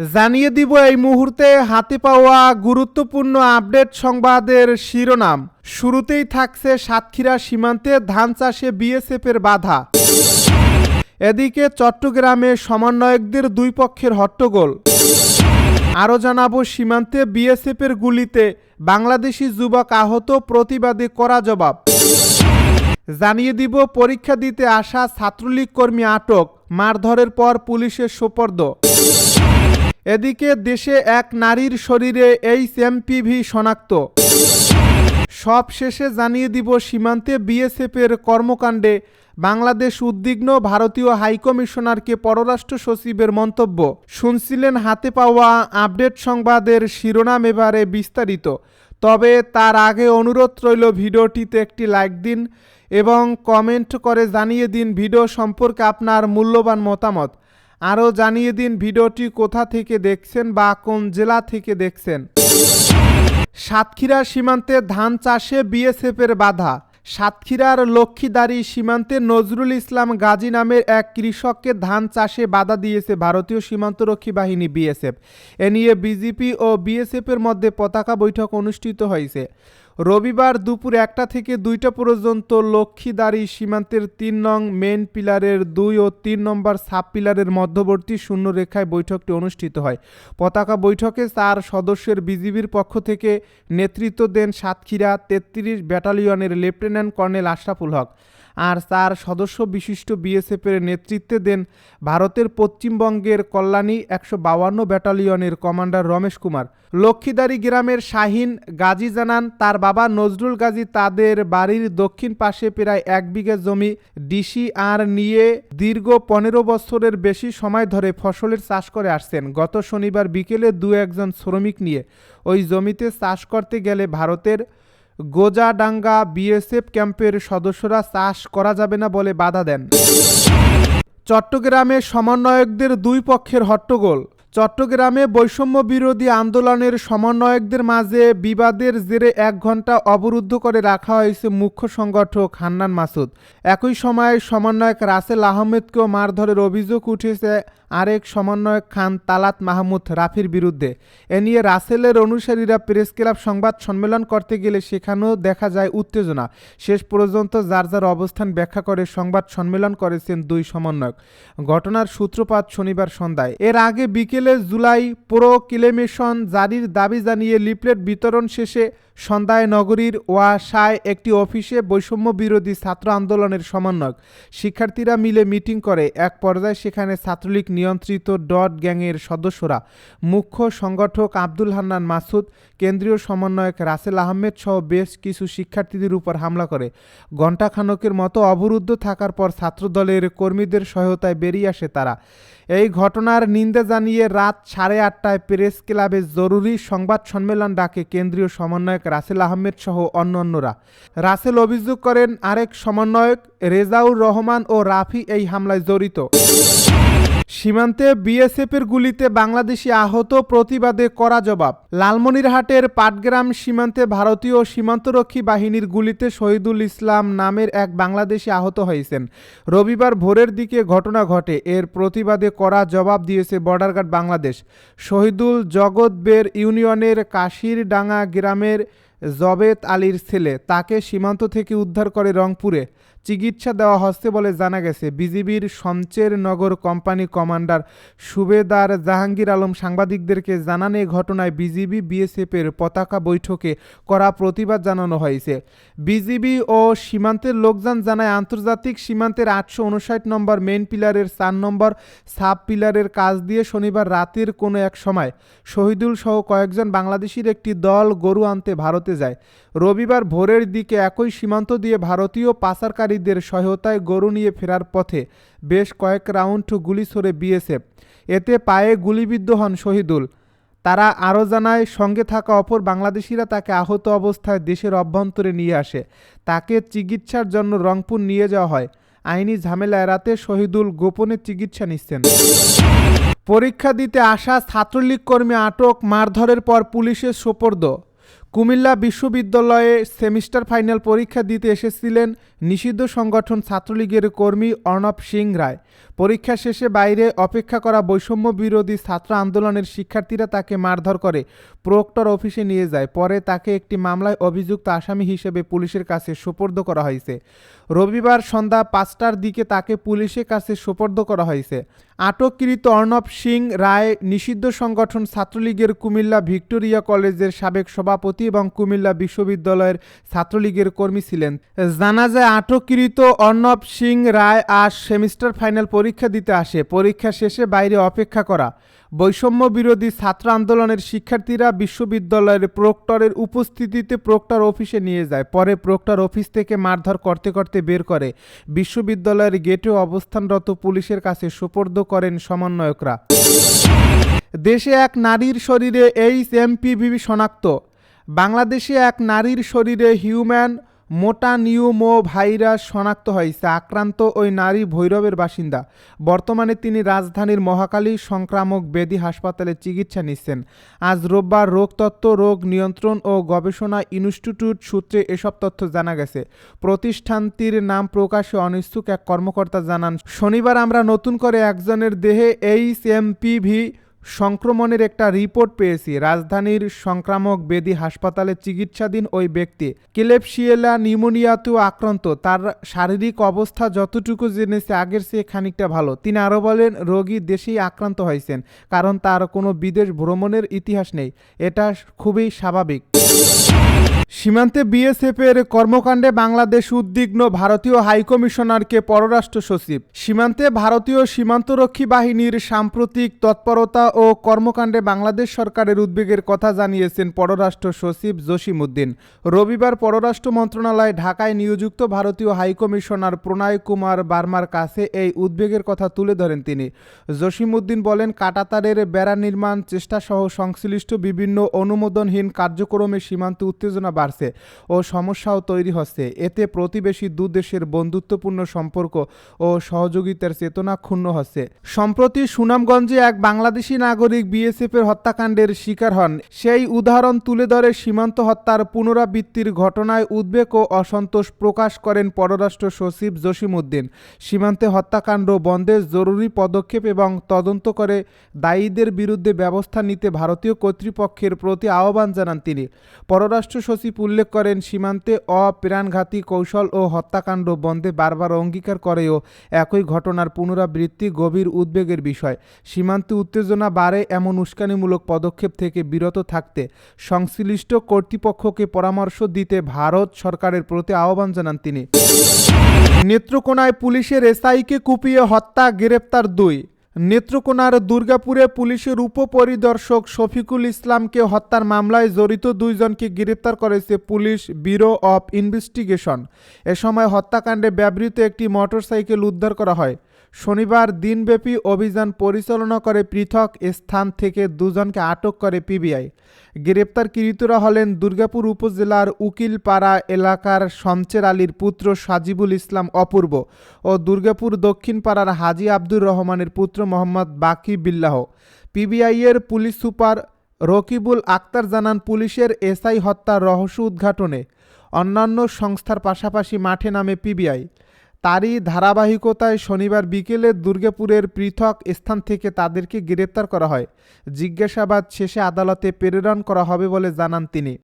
জানিয়ে দিব এই মুহূর্তে হাতে পাওয়া গুরুত্বপূর্ণ আপডেট সংবাদের শিরোনাম। শুরুতেই থাকছে সাতক্ষীরা সীমান্তে ধান চাষে বিএসএফের বাধা। এদিকে চট্টগ্রামে সমন্বয়কদের দুই পক্ষের হট্টগোল। আরও জানাব, সীমান্তে বিএসএফের গুলিতে বাংলাদেশি যুবক আহত, প্রতিবাদে করা জবাব। জানিয়ে দিব, পরীক্ষা দিতে আসা ছাত্রলীগ কর্মী আটক, মারধরের পর পুলিশের সোপর্দ। এদিকে দেশে এক নারীর শরীরে এইচ এমপিভি শনাক্ত। সব শেষে জানিয়ে দিব সীমান্তে বিএসএফের কর্মকাণ্ডে বাংলাদেশ উদ্বিগ্ন ভারতীয় হাইকমিশনারকে পররাষ্ট্র সচিবের মন্তব্য। শুনছিলেন হাতে পাওয়া আপডেট সংবাদের শিরোনাম এবারে বিস্তারিত। তবে তার আগে অনুরোধ রইল ভিডিওটিতে একটি লাইক দিন এবং কমেন্ট করে জানিয়ে দিন ভিডিও সম্পর্কে আপনার মূল্যবান মতামত। আরও জানিয়ে দিন ভিডিওটি কোথা থেকে দেখছেন বা কোন জেলা থেকে দেখছেন। সাতক্ষীরা সীমান্তে ধান চাষে বিএসএফের বাধা। সাতক্ষীরার লক্ষ্মীদারি সীমান্তে নজরুল ইসলাম গাজী নামের এক কৃষককে ধান চাষে বাধা দিয়েছে ভারতীয় সীমান্তরক্ষী বাহিনী বিএসএফ। এ নিয়ে বিজেপি ও বিএসএফের মধ্যে পতাকা বৈঠক অনুষ্ঠিত হয়েছে। রবিবার দুপুর একটা থেকে দুইটা পর্যন্ত লক্ষ্মীদারি সীমান্তের তিন নং মেন পিলারের দুই ও তিন নম্বর সাব পিলারের মধ্যবর্তী শূন্য রেখায় বৈঠকটি অনুষ্ঠিত হয়। পতাকা বৈঠকে চার সদস্যের বিজিবির পক্ষ থেকে নেতৃত্ব দেন সাতক্ষীরা তেত্রিশ ব্যাটালিয়নের লেফটেন্যান্ট কর্নেল আশরাফুল হক। আর চার সদস্য বিশিষ্ট বিএসএফের নেতৃত্বে দেন ভারতের পশ্চিমবঙ্গের কল্যাণী একশো বাউান্ন ব্যাটালিয়নের কমান্ডার রমেশ কুমার। লক্ষ্মীদারি গ্রামের শাহিন গাজী জানান, তার বাবা নজরুল গাজী তাদের বাড়ির দক্ষিণ পাশে প্রায় এক বিঘা জমি ডিসি আর নিয়ে দীর্ঘ পনেরো বছরের বেশি সময় ধরে ফসলের চাষ করে আসছেন। গত শনিবার বিকেলে দু একজন শ্রমিক নিয়ে ওই জমিতে চাষ করতে গেলে ভারতের গোজাডাঙ্গা বিএসএফ ক্যাম্পের সদস্যরা চাষ করা যাবে না বলে বাধা দেন। চট্টগ্রামে সমন্বয়কদের দুই পক্ষের হট্টগোল। চট্টগ্রামে বৈষম্য বিরোধী আন্দোলনের সমন্বয়কদের মাঝে বিবাদের জেরে এক ঘণ্টা অবরুদ্ধ করে রাখা হয়েছে মুখ্য সংগঠক হান্নান মাসুদ। একই সময়ে সমন্বয়ক রাসেল আহমেদকেও মারধরের অভিযোগ উঠেছে আরেক সমন্বয়ক খান তালাত মাহমুদ রাফির বিরুদ্ধে। এ নিয়ে রাসেলের অনুসারীরা প্রেস ক্লাব সংবাদ সম্মেলন করতে গেলে সেখানেও দেখা যায় উত্তেজনা। শেষ পর্যন্ত যার যার অবস্থান ব্যাখ্যা করে সংবাদ সম্মেলন করেছেন দুই সমন্বয়ক। ঘটনার সূত্রপাত শনিবার সন্ধ্যায়। এর আগে বিকেলে জুলাই প্রো ক্লেমেশন জারির দাবি জানিয়ে লিফলেট বিতরণ শেষে সন্ধ্যায় নগরীর ওয়াসায় একটি অফিসে বৈষম্য বিরোধী ছাত্র আন্দোলনের সমন্বয়ক শিক্ষার্থীরা মিলে মিটিং করে। এক পর্যায়ে সেখানে ছাত্রলীগ নিয়ন্ত্রিত ডট গ্যাংয়ের সদস্যরা মুখ্য সংগঠক আব্দুল হান্নান মাসুদ, কেন্দ্রীয় সমন্বয়ক রাসেল আহমেদ সহ বেশ কিছু শিক্ষার্থীদের উপর হামলা করে। ঘণ্টাখানকের মতো অবরুদ্ধ থাকার পর ছাত্রদলের কর্মীদের সহায়তায় বেরিয়ে আসে তারা। এই ঘটনার নিন্দা জানিয়ে রাত সাড়ে আটটায় প্রেস ক্লাবে জরুরি সংবাদ সম্মেলন ডাকে কেন্দ্রীয় সমন্বয়ক রাসেল আহমেদ সহ অন্যান্যরা। রাসেল অভিযোগ করেন, আরেক সমন্বয়ক রেজাউর রহমান ও রাফি এই হামলায় জড়িত। সীমান্তে বিএসএফের গুলিতে বাংলাদেশি আহত প্রতিবাদে করা জবাব। লালমনিরহাটের পাটগ্রাম সীমান্তে ভারতীয় সীমান্তরক্ষী বাহিনীর গুলিতে শহীদুল ইসলাম নামের এক বাংলাদেশি আহত হয়েছেন। রবিবার ভোরের দিকে ঘটনা ঘটে। এর প্রতিবাদে করা জবাব দিয়েছে বর্ডার গার্ড বাংলাদেশ। শহীদুল জগৎবের ইউনিয়নের কাশিরডাঙ্গা গ্রামের জবেত আলীর ছেলে। তাকে সীমান্ত থেকে উদ্ধার করে রংপুরে। চিকিৎসা দেওয়া হচ্ছে বলে জানা গেছে। বিজিবির শমচের নগর কোম্পানি কমান্ডার সুবেদার জাহাঙ্গীর আলম সাংবাদিকদেরকে জানান এই ঘটনায় বিজিবি, বিএসএফের পতাকা বৈঠকে করা প্রতিবাদ জানানো হয়েছে। বিজিবি ও সীমান্তের লোকজন জানায়, আন্তর্জাতিক সীমান্তের আটশো উনষাট নম্বর মেন পিলারের চার নম্বর সাব পিলারের কাজ দিয়ে শনিবার রাতের কোনো এক সময় শহীদুল সহ কয়েকজন বাংলাদেশির একটি দল গরু আনতে ভারতে যায়। রবিবার ভোরের দিকে একই সীমান্ত দিয়ে ভারতীয় পাচারকারীদের সহায়তায় গরু নিয়ে ফেরার পথে বেশ কয়েক রাউন্ড গুলি ছোড়ে বিএসএফ। এতে পায়ে গুলিবিদ্ধ হন শহীদুল। তারা আরও জানায়, সঙ্গে থাকা অপর বাংলাদেশিরা তাকে আহত অবস্থায় দেশের অভ্যন্তরে নিয়ে আসে। তাকে চিকিৎসার জন্য রংপুর নিয়ে যাওয়া হয়। আইনি ঝামেলা এড়াতে শহীদুল গোপনে চিকিৎসা নিচ্ছেন। পরীক্ষা দিতে আসা ছাত্রলীগ কর্মী আটক, মারধরের পর পুলিশের সোপর্দ। কুমিল্লা বিশ্ববিদ্যালয়ে সেমিস্টার ফাইনাল পরীক্ষা দিতে এসেছিলেন নিষিদ্ধ সংগঠন ছাত্রলীগের কর্মী অর্ণব সিং রায়। পরীক্ষা শেষে বাইরে অপেক্ষা করা বৈষম্য বিরোধী ছাত্র আন্দোলনের শিক্ষার্থীরা তাকে মারধর করে। প্রক্টর অফিসে নিয়ে যায়। পরে তাকে একটি মামলায় অভিযুক্ত আসামি হিসেবে পুলিশের কাছে সোপর্দ করা হয়েছে। রবিবার সন্ধ্যা পাঁচটার দিকে তাকে পুলিশের কাছে সোপর্দ করা হয়েছে। আটককৃত অর্ণব সিং রায় নিষিদ্ধ সংগঠন ছাত্রলীগের কুমিল্লা ভিক্টোরিয়া কলেজের সাবেক সভাপতি এবং কুমিল্লা বিশ্ববিদ্যালয়ের ছাত্রলীগের কর্মী ছিলেন। জানা যায় আটককৃত অর্ণব সিং রায় আজ সেমিস্টার ফাইনাল পরীক্ষা দিতে আসে। পরীক্ষা শেষে বাইরে অপেক্ষা করা। বৈষম্য বিরোধী ছাত্র আন্দোলনের শিক্ষার্থীরা বিশ্ববিদ্যালয়ের প্রক্টরের উপস্থিতিতে প্রক্টর অফিসে নিয়ে যায়। পরে প্রক্টর অফিস থেকে মারধর করতে করতে বের করে। বিশ্ববিদ্যালয়ের গেটে অবস্থানরত পুলিশের কাছে সোপর্দ করেন সমন্বয়করা। দেশে এক নারীর শরীরে এইচ এমপিভি শনাক্ত। বাংলাদেশে এক নারীর শরীরে হিউম্যান মোটানিউমো ভাইরাস শনাক্ত হয়েছে আক্রান্ত ওই নারী ভৈরবের বাসিন্দা। বর্তমানে তিনি রাজধানীর মহাকালী সংক্রামক বেদি হাসপাতালে চিকিৎসা নিচ্ছেন। আজ রোববার রোগতত্ত্ব রোগ নিয়ন্ত্রণ ও গবেষণা ইনস্টিটিউট সূত্রে এসব তথ্য জানা গেছে। প্রতিষ্ঠানটির নাম প্রকাশে অনিচ্ছুক এক কর্মকর্তা জানান, শনিবার আমরা নতুন করে একজনের দেহে এইচ এমপিভি সংক্রমণের একটা রিপোর্ট পেয়েছি। রাজধানীর সংক্রামক বেদি হাসপাতালে চিকিৎসাধীন ওই ব্যক্তি। কেলেপশিয়েলা নিউমোনিয়াতেও আক্রান্ত। তার শারীরিক অবস্থা যতটুকু জেনেছে, আগের চেয়ে খানিকটা ভালো। তিনি আরও বলেন, রোগী দেশেই আক্রান্ত হয়েছেন, কারণ তার কোনো বিদেশ ভ্রমণের ইতিহাস নেই। এটা খুবই স্বাভাবিক। সীমান্তে বিএসএফের কর্মকাণ্ডে বাংলাদেশ উদ্বিগ্ন ভারতীয় হাইকমিশনারকে পররাষ্ট্র সচিব। সীমান্তে ভারতীয় সীমান্তরক্ষী বাহিনীর সাম্প্রতিক তৎপরতা ও কর্মকাণ্ডে বাংলাদেশ সরকারের উদ্বেগের কথা জানিয়েছেন পররাষ্ট্র সচিব জসিমউদ্দিন রবিবার পররাষ্ট্র মন্ত্রণালয় ঢাকায় নিয়োজিত ভারতীয় হাইকমিশনার প্রণয় কুমার বার্মার কাছে এই উদ্বেগের কথা তুলে ধরেন তিনি। জসিমউদ্দিন বলেন, কাটাতারের বেড়া নির্মাণ, চেষ্টাসহ সংশ্লিষ্ট বিভিন্ন অনুমোদনহীন কার্যক্রমে সীমান্তে উত্তেজনা বাড়ছে ও সমস্যাও তৈরি হচ্ছে। এতে প্রতিবেশী দু দেশের বন্ধুত্বপূর্ণ সম্পর্ক ও সহযোগিতার চেতনা ক্ষুণ্ণ হচ্ছে। সম্প্রতি সুনামগঞ্জে এক বাংলাদেশি নাগরিক বিএসএফের হত্যাকাণ্ডের শিকার হন। সেই উদাহরণ তুলে ধরে সীমান্ত হত্যার পুনরাবৃত্তির ঘটনায় উদ্বেগ ও অসন্তোষ প্রকাশ করেন পররাষ্ট্র সচিব জসিমউদ্দিন সীমান্তে হত্যাকাণ্ড বন্ধে জরুরি পদক্ষেপ এবং তদন্ত করে দায়ীদের বিরুদ্ধে ব্যবস্থা নিতে ভারতীয় কর্তৃপক্ষের প্রতি আহ্বান জানান তিনি। পররাষ্ট্র সচিব উল্লেখ করেন, সীমান্তে অপ্রাণঘাতী কৌশল ও হত্যাকাণ্ড বন্ধে বারবার অঙ্গীকার করেও একই ঘটনার পুনরাবৃত্তি গভীর উদ্বেগের বিষয়। সীমান্তে উত্তেজনা বাড়ে এমন উস্কানিমূলক পদক্ষেপ থেকে বিরত থাকতে। সংশ্লিষ্ট কর্তৃপক্ষকে পরামর্শ দিতে ভারত সরকারের প্রতি আহ্বান জানান তিনি। নেত্রকোনায় পুলিশের এসআইকে কুপিয়ে হত্যা, গ্রেপ্তার দুই। নেত্রকোনার দুর্গাপুরে পুলিশের উপপরিদর্শক শফিকুল ইসলামকে হত্যার মামলায় জড়িত দুইজনকে গ্রেপ্তার করেছে পুলিশ ব্যুরো অব ইনভেস্টিগেশন। এ সময় হত্যাকাণ্ডে ব্যবহৃত একটি মোটরসাইকেল উদ্ধার করা হয়। শনিবার দিনব্যাপী অভিযান পরিচালনা করে পৃথক স্থান থেকে দুজনকে আটক করে পিবিআই। গ্রেপ্তারকৃতরা হলেন দুর্গাপুর উপজেলার উকিলপাড়া এলাকার শমচের আলীর পুত্র সাজিবুল ইসলাম অপূর্ব ও দুর্গাপুর দক্ষিণ পাড়ার হাজি আব্দুর রহমানের পুত্র মোহাম্মদ বাকি বিল্লাহ। পিবিআইয়ের পুলিশ সুপার রকিবুল আক্তার জানান, পুলিশের এসআই হত্যার রহস্য উদ্ঘাটনে অন্যান্য সংস্থার পাশাপাশি মাঠে নামে পিবিআই। তারই ধারাবাহিকতায় শনিবার বিকেলে দুর্গাপুরের পৃথক স্থান থেকে তাদেরকে গ্রেপ্তার করা হয়। জিজ্ঞাসাবাদ শেষে আদালতে প্রেরণ করা হবে বলে জানান তিনি।